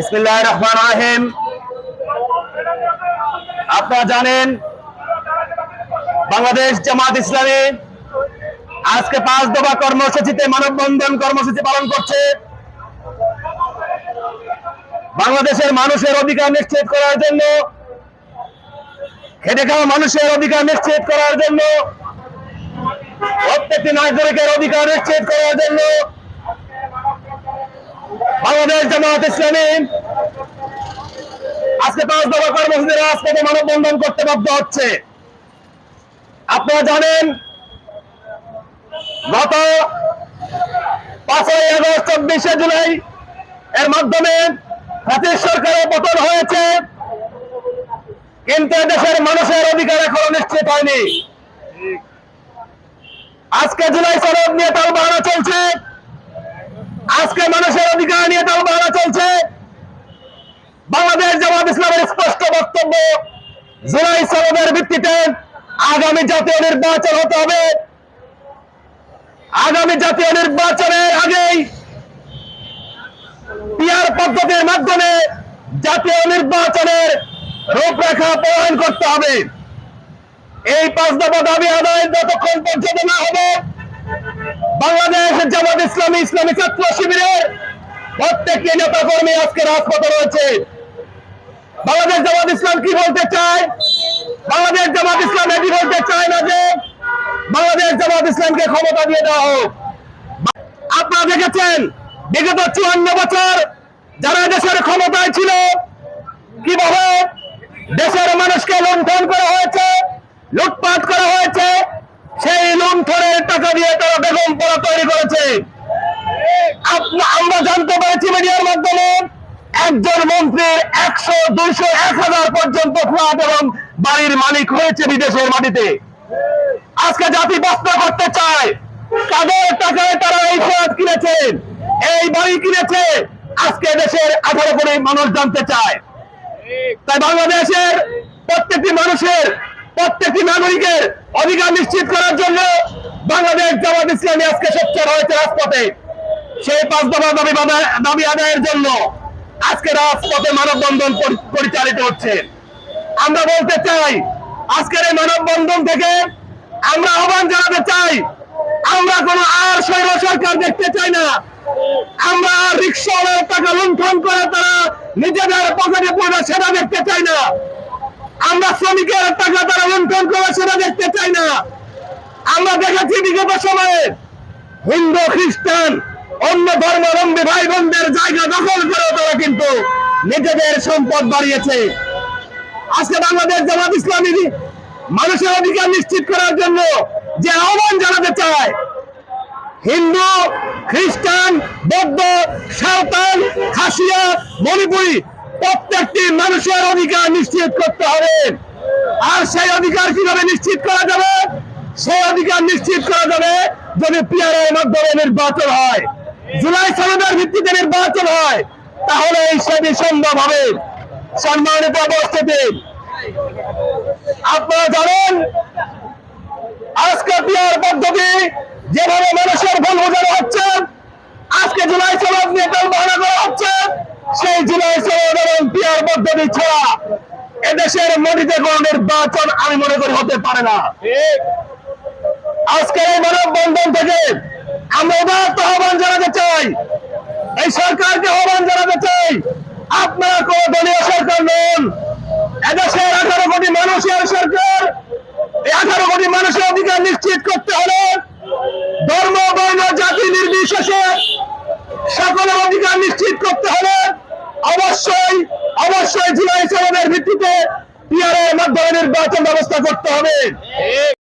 রহমান রাহিম। আপনারা জানেন, বাংলাদেশ জামাত ইসলামী আজকে পাঁচ দফা কর্মসূচিতে মানববন্ধন কর্মসূচি পালন করছে। বাংলাদেশের মানুষের অধিকার নিশ্চিত করার জন্য, খেটে খাওয়া মানুষের অধিকার নিশ্চিত করার জন্য, প্রত্যেকটি নাগরিকের অধিকার নিশ্চিত করার জন্য বাংলাদেশ জামাত ইসলামী। আজকে পাঁচ দফা কর্মসূচির রাজপথে মানববন্ধন করতে বাধ্য হচ্ছে। আপনারা জানেন, গত পাঁচই আগস্ট, চব্বিশে জুলাই এর মাধ্যমে জাতীয় সরকারের পতন হয়েছে। কিন্তু দেশের মানুষের অধিকার এখনও নিশ্চিত হয়নি। আজকে জুলাই সনদ নিয়ে তাল বাহানা চলছে। আজকে মানুষের অধিকার নিয়ে তাল বাহানা চলছে। বাংলাদেশ জামাত ইসলামের স্পষ্ট বক্তব্য, জুলাই সনদের ভিত্তিতে আগামী জাতীয় নির্বাচন হতে হবে। আগামী জাতীয় নির্বাচনের আগেই পিয়ার পদ্ধতির মাধ্যমে জাতীয় নির্বাচনের রূপরেখা প্রণয়ন করতে হবে। এই পাঁচ দফা দাবি আদায় যতক্ষণ পর্যন্ত না হবে, বাংলাদেশ জামাত ইসলামী ইসলামী ছাত্র শিবিরের প্রত্যেকটি নেতা কর্মী আজকে রাজপথে রয়েছে। বাংলাদেশ জামাত ইসলাম কি বলতে চায়? বাংলাদেশ জামাত ইসলাম এটি বলতে চায় না যে বাংলাদেশ জামাত ইসলামকে ক্ষমতা দিয়ে দেওয়া হোক? আপনারা দেখেছেন, বিগত চুয়ান্ন বছর যারা দেশের ক্ষমতায় ছিল, কীভাবে দেশের মানুষকে লুণ্ঠন করা হয়েছে, লুটপাট করা হয়েছে, সেই লুণ্ঠনের টাকা দিয়ে তারা আমরা জানতে পেরেছি মিডিয়ার মাধ্যমে একজন মন্ত্রীর একশো, দুইশো, এক হাজার পর্যন্ত ফ্ল্যাট এবং বাড়ির মালিক হয়েছে বিদেশের মাটিতে। আজকে জাতি বস্ত্র করতে চায়, কাদের টাকায় তারা এই ফ্ল্যাট কিনেছে? এই বাড়ি কিনেছে? আজকে দেশের আঠারো কোটি মানুষ জানতে চায়। তাই বাংলাদেশের প্রত্যেকটি মানুষের, প্রত্যেকটি নাগরিকের অধিকার নিশ্চিত করার জন্য বাংলাদেশ জামাত ইসলামী আজকে সোচ্চার হয়েছে রাজপথে। সেই পাঁচ দফা দাবি দাবি আদায়ের জন্য আজকে রাজপথে মানববন্ধন পরি- পরিচালিত হচ্ছে। আমরা বলতে চাই, আজকের এই মানববন্ধন থেকে আমরা আহ্বান জানাতে চাই, আমরা কোনো আর স্বৈর সরকার দেখতে চাই না। আমরা রিক্সাওয়ালার টাকা লুণ্ঠন করে তারা নিজেদের পকেটে পড়বে সেটা দেখতে চাই না। আমরা শ্রমিকের টাকা তারা লুণ্ঠন করে সেটা দেখতে চাই না। আমরা দেখেছি বিগত সময়ে হিন্দু খ্রিস্টান অন্য ধর্মাবলম্বী ভাই বোনদের জায়গা দখল করে তারা কিন্তু নিজেদের সম্পদ বাড়িয়েছে। আজকে বাংলাদেশ জামাত ইসলামী মানুষের অধিকার নিশ্চিত করার জন্য যে আহ্বান জানাতে চায়, হিন্দু, খ্রিস্টান, বৌদ্ধ, সাঁওতাল, খাসিয়া, মণিপুরি, প্রত্যেকটি মানুষের অধিকার নিশ্চিত করতে হবে। আর সেই অধিকার কীভাবে নিশ্চিত করা যাবে? সেই অধিকার নিশ্চিত করা যাবে যদি পিয়ারের মাধ্যমে নির্বাচন হয়। জুলাই সনদের ভিত্তিতে নির্বাচন হয়, তাহলে এই সেটি সম্ভব হবে। সম্মানিত অবস্থিতি আপনারা জানেন, আজকে পিয়ার পদ্ধতি যেভাবে মানুষের ভুল বোঝানো হচ্ছে, আজকে জুলাই সনদ নিয়ে বাহানা করা হচ্ছে, সেই জুলাই সনদ এবং পিয়ার পদ্ধতি ছাড়া এদেশের মাটিতে কোন নির্বাচন আমি মনে করি হতে পারে না। আজকের এই মানববন্ধন থেকে আমরা উদাহরণ আহ্বান জানাতে চাই। এই সরকারকে আহ্বান জানাতে চাই। আপনারা কোন দলীয় সরকার নন। এদেশের আঠারো কোটি মানুষের সরকার। এই আঠারো কোটি মানুষের অধিকার নিশ্চিত করতে হলে ধর্ম, বর্ণ, জাতি নির্বিশেষে সকলের অধিকার নিশ্চিত করতে হলে অবশ্যই অবশ্যই জুলাই সনদের ভিত্তিতে পিয়ারের মাধ্যমে নির্বাচন ব্যবস্থা করতে হবে।